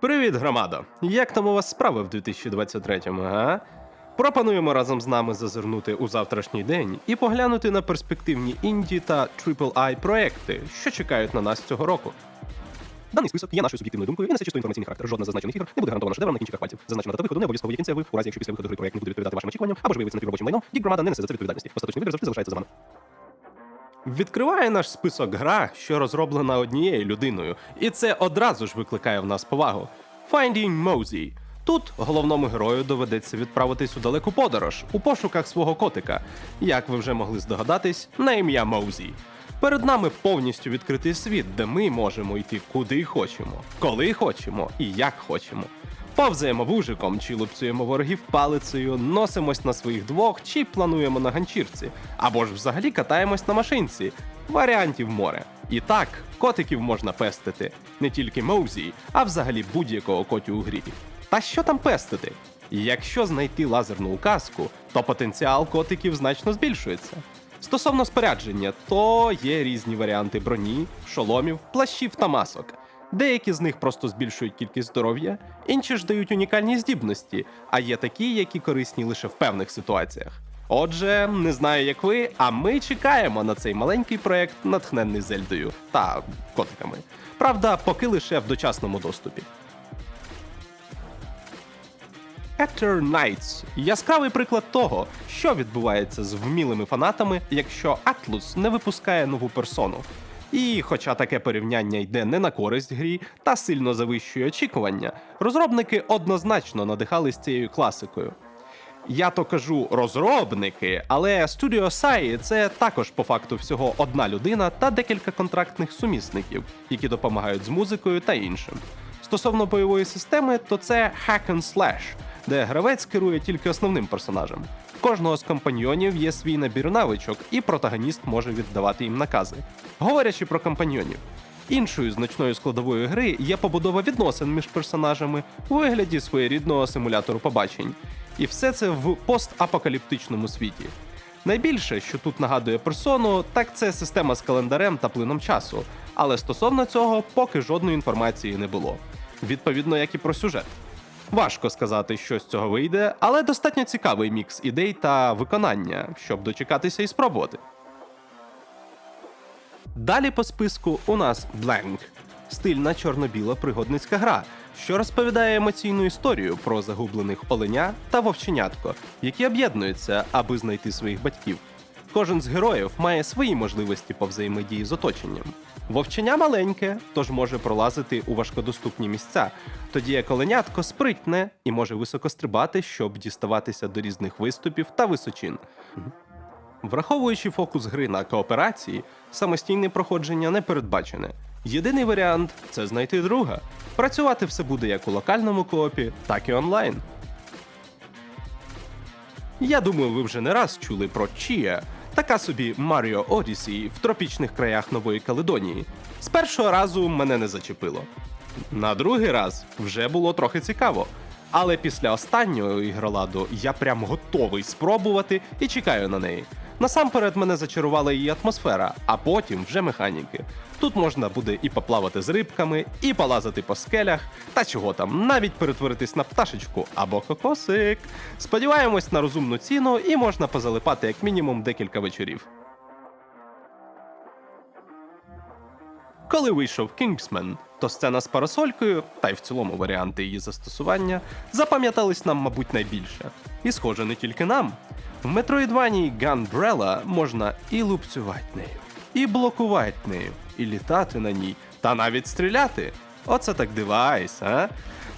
Привіт, громадо! Як там у вас справи в 2023-му, га? Пропонуємо разом з нами зазирнути у завтрашній день і поглянути на перспективні інді та AAA проекти, що чекають на нас цього року. Даний список є нашою суб'єктивною думкою і несе чисто інформаційний характер. Жодна зазначених ігор не буде гарантована шедевром на кінчиках пальців. Зазначена дата виходу не обов'язково є кінцевою. У разі, якщо після виходу гри проект не буде відповідати вашим очікуванням, або ж виявиться напівробочим майном, Geek громада не несе за це відповідальності. Остаточний вибір завжди залишається за вами. Відкриває наш список гра, що розроблена однією людиною, і це одразу ж викликає в нас повагу. Finding Mosey. Тут головному герою доведеться відправитись у далеку подорож у пошуках свого котика. Як ви вже могли здогадатись, на ім'я Моузі. Перед нами повністю відкритий світ, де ми можемо йти куди хочемо, коли хочемо і як хочемо. Повзаємо вужиком, чи лупцюємо ворогів палицею, носимось на своїх двох, чи плануємо на ганчірці, або ж взагалі катаємось на машинці. Варіантів море. І так, котиків можна пестити не тільки Моузі, а взагалі будь-якого котю у грі. Та що там пестити? Якщо знайти лазерну указку, то потенціал котиків значно збільшується. Стосовно спорядження, то є різні варіанти броні, шоломів, плащів та масок. Деякі з них просто збільшують кількість здоров'я, інші ж дають унікальні здібності, а є такі, які корисні лише в певних ситуаціях. Отже, не знаю, як ви, а ми чекаємо на цей маленький проект, натхненний Зельдою та котиками. Правда, поки лише в дочасному доступі. Actor Knights – яскравий приклад того, що відбувається з вмілими фанатами, якщо Atlus не випускає нову персону. І хоча таке порівняння йде не на користь грі та сильно завищує очікування, розробники однозначно надихались цією класикою. Я то кажу розробники, але Studio Sai – це також по факту всього одна людина та декілька контрактних сумісників, які допомагають з музикою та іншим. Стосовно бойової системи, то це Hack and Slash, де гравець керує тільки основним персонажем. Кожного з компаньйонів є свій набір навичок, і протагоніст може віддавати їм накази. Говорячи про компаньйонів, іншою значною складовою гри є побудова відносин між персонажами у вигляді своєрідного симулятору побачень. І все це в постапокаліптичному світі. Найбільше, що тут нагадує персону, так це система з календарем та плином часу, але стосовно цього поки жодної інформації не було. Відповідно, як і про сюжет. Важко сказати, що з цього вийде, але достатньо цікавий мікс ідей та виконання, щоб дочекатися і спробувати. Далі по списку у нас Blank – стильна чорно-біла пригодницька гра, що розповідає емоційну історію про загублених оленя та вовченятко, які об'єднуються, аби знайти своїх батьків. Кожен з героїв має свої можливості по взаємодії з оточенням. Вовченя маленьке, тож може пролазити у важкодоступні місця, тоді як оленятко спритне і може високо стрибати, щоб діставатися до різних виступів та височин. Враховуючи фокус гри на кооперації, самостійне проходження не передбачене. Єдиний варіант це знайти друга. Працювати все буде як у локальному коопі, так і онлайн. Я думаю, ви вже не раз чули про Чія, така собі Mario Odyssey в тропічних краях Нової Каледонії. З першого разу мене не зачепило. На другий раз вже було трохи цікаво. Але після останнього ігроладу я прям готовий спробувати і чекаю на неї. Насамперед мене зачарувала її атмосфера, а потім вже механіки. Тут можна буде і поплавати з рибками, і полазити по скелях, та чого там, навіть перетворитись на пташечку або кокосик. Сподіваємось на розумну ціну і можна позалипати як мінімум декілька вечорів. Коли вийшов Kingsman, то сцена з парасолькою, та й в цілому варіанти її застосування, запам'ятались нам, мабуть, найбільше. І схоже, не тільки нам. В Metroidvania Gunbrella можна і лупцювати нею, і блокувати нею, і літати на ній, та навіть стріляти. Оце так девайс, а?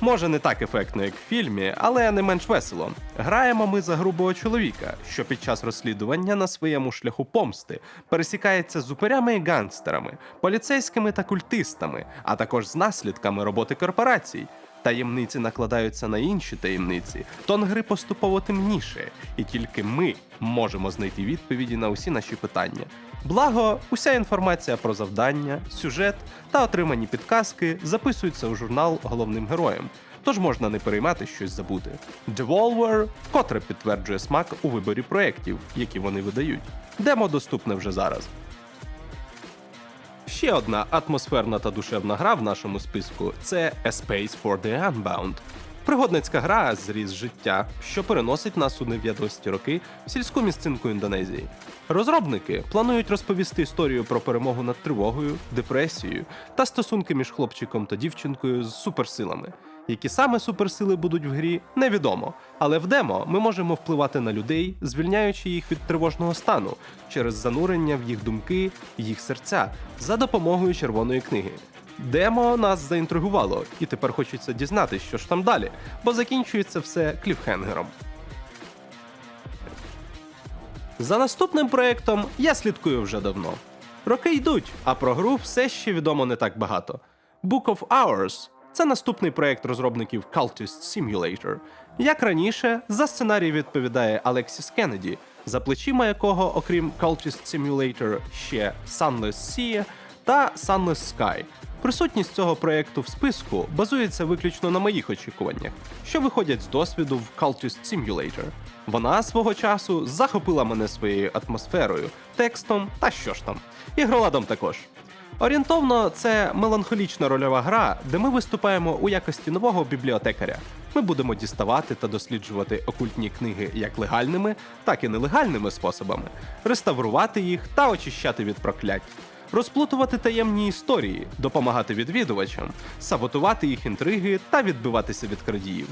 Може, не так ефектно, як в фільмі, але не менш весело. Граємо ми за грубого чоловіка, що під час розслідування на своєму шляху помсти пересікається з упирями і гангстерами, поліцейськими та культистами, а також з наслідками роботи корпорацій. Таємниці накладаються на інші таємниці, тон гри поступово темніше, і тільки ми можемо знайти відповіді на усі наші питання. Благо, уся інформація про завдання, сюжет та отримані підказки записуються у журнал головним героєм, тож можна не переймати щось забути. Devolver вкотре підтверджує смак у виборі проєктів, які вони видають. Демо доступне вже зараз. Ще одна атмосферна та душевна гра в нашому списку це A Space for the Unbound. Пригодницька гра зріз життя, що переносить нас у 90-ті роки в сільську місцинку Індонезії. Розробники планують розповісти історію про перемогу над тривогою, депресією та стосунки між хлопчиком та дівчинкою з суперсилами. Які саме суперсили будуть в грі, невідомо. Але в демо ми можемо впливати на людей, звільняючи їх від тривожного стану через занурення в їх думки, їх серця за допомогою червоної книги. Демо нас заінтригувало, і тепер хочеться дізнатися, що ж там далі, бо закінчується все кліфхенгером. За наступним проектом я слідкую вже давно. Роки йдуть, а про гру все ще відомо не так багато. Book of Hours це наступний проект розробників Cultist Simulator. Як раніше, за сценарій відповідає Алексіс Кеннеді, за плечима якого, окрім Cultist Simulator, ще Sunless Sea та Sunless Sky. Присутність цього проекту в списку базується виключно на моїх очікуваннях, що виходять з досвіду в Cultist Simulator. Вона свого часу захопила мене своєю атмосферою, текстом та що ж там, ігроладом також. Орієнтовно, це меланхолічна рольова гра, де ми виступаємо у якості нового бібліотекаря. Ми будемо діставати та досліджувати окультні книги як легальними, так і нелегальними способами, реставрувати їх та очищати від проклять, розплутувати таємні історії, допомагати відвідувачам, саботувати їх інтриги та відбиватися від крадіїв.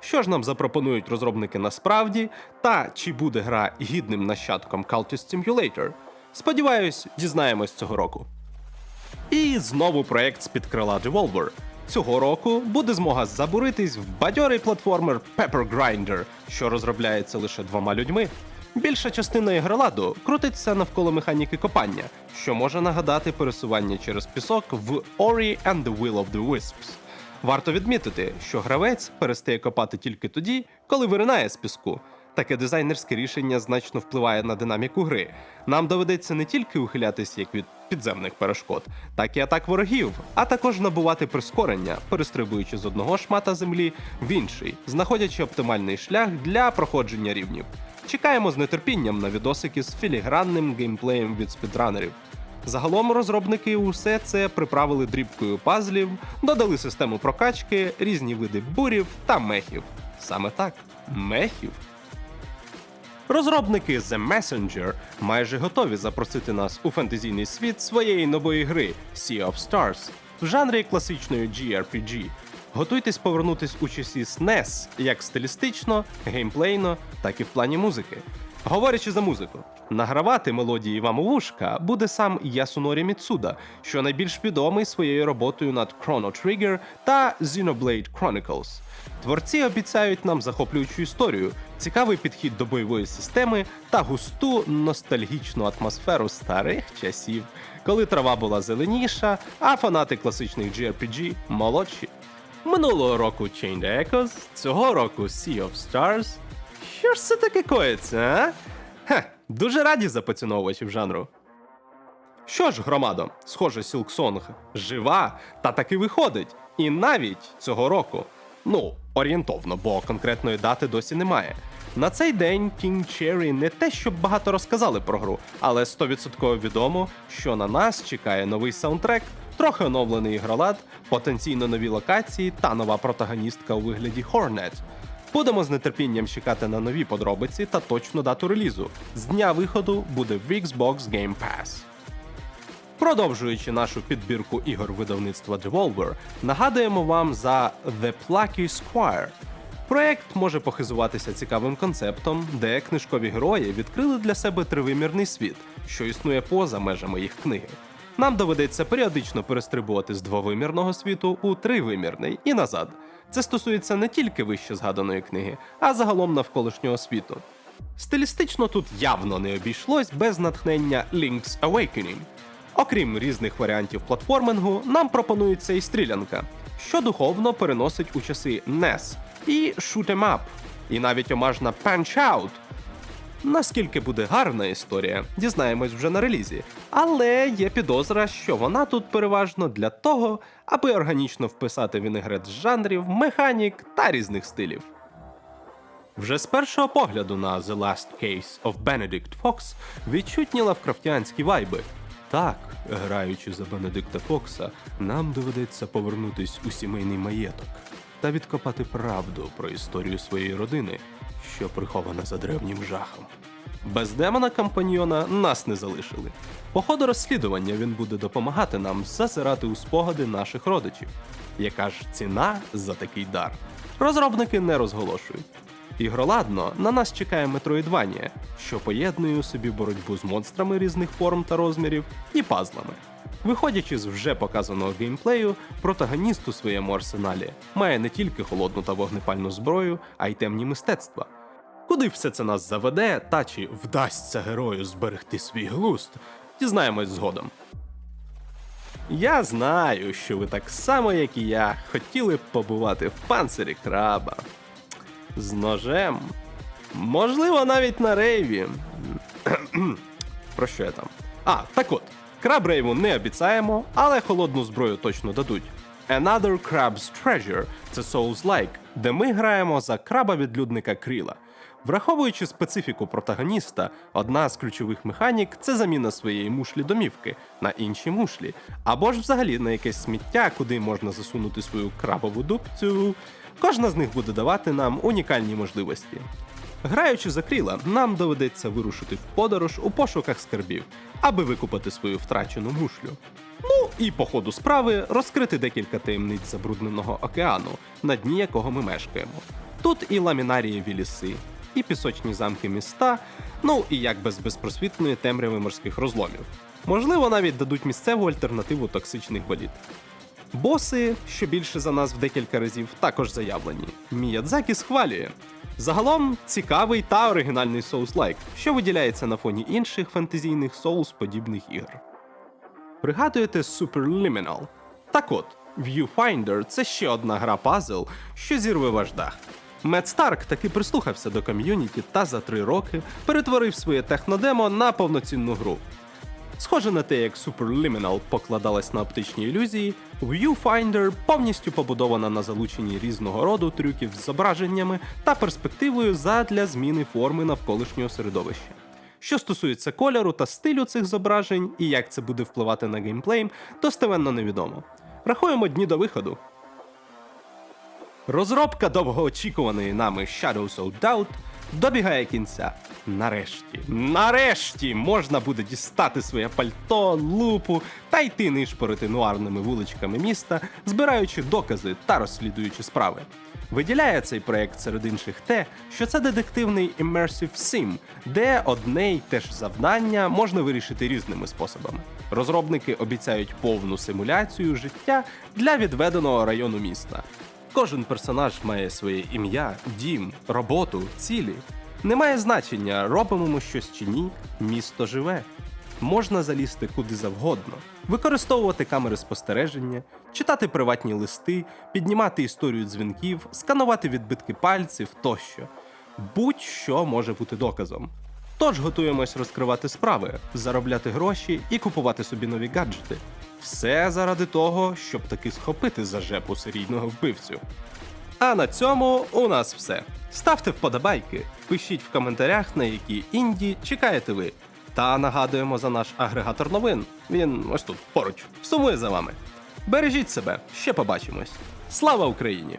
Що ж нам запропонують розробники насправді, та чи буде гра гідним нащадком Cultist Simulator? Сподіваюсь, дізнаємось цього року. І знову проект з-під крила Devolver. Цього року буде змога забуритись в бадьорий платформер Pepper Grinder, що розробляється лише двома людьми. Більша частина ігроладу крутиться навколо механіки копання, що може нагадати пересування через пісок в Ori and the Will of the Wisps. Варто відмітити, що гравець перестає копати тільки тоді, коли виринає з піску. Таке дизайнерське рішення значно впливає на динаміку гри. Нам доведеться не тільки ухилятись як від підземних перешкод, так і атак ворогів, а також набувати прискорення, перестрибуючи з одного шмата землі в інший, знаходячи оптимальний шлях для проходження рівнів. Чекаємо з нетерпінням на відосики з філігранним геймплеєм від спідранерів. Загалом розробники усе це приправили дрібкою пазлів, додали систему прокачки, різні види бурів та мехів. Саме так, мехів. Розробники The Messenger майже готові запросити нас у фентезійний світ своєї нової гри Sea of Stars в жанрі класичної GRPG. Готуйтесь повернутись у часі SNES як стилістично, геймплейно, так і в плані музики. Говорячи за музику, награвати мелодії вам у вушка буде сам Ясунорі Міцуда, що найбільш відомий своєю роботою над Chrono Trigger та Xenoblade Chronicles. Творці обіцяють нам захоплюючу історію, цікавий підхід до бойової системи та густу ностальгічну атмосферу старих часів, коли трава була зеленіша, а фанати класичних JRPG молодші. Минулого року Chained Echoes, цього року Sea of Stars. Що ж це таке коїться, а? Хе, дуже раді за поціновувачів жанру. Що ж, громадо, схоже, Silksong жива та таки виходить. І навіть цього року. Ну, орієнтовно, бо конкретної дати досі немає. На цей день King Cherry не те, щоб багато розказали про гру, але 100% відомо, що на нас чекає новий саундтрек, трохи оновлений ігролад, потенційно нові локації та нова протагоністка у вигляді Hornet. Будемо з нетерпінням чекати на нові подробиці та точну дату релізу. З дня виходу буде в Xbox Game Pass. Продовжуючи нашу підбірку ігор видавництва Devolver, нагадуємо вам за The Plucky Squire. Проект може похизуватися цікавим концептом, де книжкові герої відкрили для себе тривимірний світ, що існує поза межами їх книги. Нам доведеться періодично перестрибувати з двовимірного світу у тривимірний і назад. Це стосується не тільки вище згаданої книги, а загалом навколишнього світу. Стилістично тут явно не обійшлось без натхнення Link's Awakening. Окрім різних варіантів платформингу, нам пропонується і стрілянка, що духовно переносить у часи NES, і Shoot Up, і навіть омажна Punch Out. Наскільки буде гарна історія, дізнаємось вже на релізі, але є підозра, що вона тут переважно для того, аби органічно вписати вінегрет з жанрів, механік та різних стилів. Вже з першого погляду на The Last Case of Benedict Fox відчутні лавкрафтіанські вайби. Так, граючи за Бенедикта Фокса, нам доведеться повернутись у сімейний маєток та відкопати правду про історію своєї родини, що прихована за древнім жахом. Без демона компаньйона нас не залишили. По ходу розслідування він буде допомагати нам зазирати у спогади наших родичів. Яка ж ціна за такий дар? Розробники не розголошують. Ігроладно на нас чекає Metroidvania, що поєднує у собі боротьбу з монстрами різних форм та розмірів і пазлами. Виходячи з вже показаного геймплею, протагоніст у своєму арсеналі має не тільки холодну та вогнепальну зброю, а й темні мистецтва. Куди все це нас заведе, та чи вдасться герою зберегти свій глузд, дізнаємось згодом. Я знаю, що ви так само, як і я, хотіли б побувати в панцирі краба. З ножем. Можливо, навіть на рейві. Про що я там? А, так от, краб рейву не обіцяємо, але холодну зброю точно дадуть. Another Crab's Treasure це Souls-like, де ми граємо за краба-відлюдника Кріла. Враховуючи специфіку протагоніста, одна з ключових механік це заміна своєї мушлі домівки на інші мушлі, або ж взагалі на якесь сміття, куди можна засунути свою крабову дубцю. Кожна з них буде давати нам унікальні можливості. Граючи за кріла, нам доведеться вирушити в подорож у пошуках скарбів, аби викупати свою втрачену мушлю. Ну і по ходу справи розкрити декілька таємниць забрудненого океану, на дні якого ми мешкаємо. Тут і ламінарієві ліси, і пісочні замки міста, ну і як без безпросвітної темряви морських розломів. Можливо, навіть дадуть місцеву альтернативу токсичних боліт. Боси, що більше за нас в декілька разів, також заявлені. Міядзакі схвалює. Загалом цікавий та оригінальний Souls-like, що виділяється на фоні інших фентезійних Souls-подібних ігор. Пригадуєте Superliminal? Так от, Viewfinder це ще одна гра пазл, що зірве ваш дах. Мед Старк таки прислухався до ком'юніті та за три роки перетворив своє технодемо на повноцінну гру. Схоже на те, як Superliminal покладалась на оптичні ілюзії, Viewfinder повністю побудована на залученні різного роду трюків з зображеннями та перспективою задля зміни форми навколишнього середовища. Що стосується кольору та стилю цих зображень і як це буде впливати на геймплей, достеменно невідомо. Рахуємо дні до виходу. Розробка довгоочікуваної нами Shadows of Doubt добігає кінця. Нарешті, нарешті можна буде дістати своє пальто, лупу та йти нишпорити нуарними вуличками міста, збираючи докази та розслідуючи справи. Виділяє цей проект серед інших те, що це детективний Immersive Sim, де одне й те ж завдання можна вирішити різними способами. Розробники обіцяють повну симуляцію життя для відведеного району міста. Кожен персонаж має своє ім'я, дім, роботу, цілі. Немає значення, робимо ми щось чи ні, місто живе. Можна залізти куди завгодно, використовувати камери спостереження, читати приватні листи, піднімати історію дзвінків, сканувати відбитки пальців тощо. Будь-що може бути доказом. Тож готуємось розкривати справи, заробляти гроші і купувати собі нові гаджети. Все заради того, щоб таки схопити за жепу серійного вбивцю. А на цьому у нас все. Ставте вподобайки, пишіть в коментарях, на які інді чекаєте ви. Та нагадуємо за наш агрегатор новин. Він ось тут поруч, сумує за вами. Бережіть себе, ще побачимось. Слава Україні!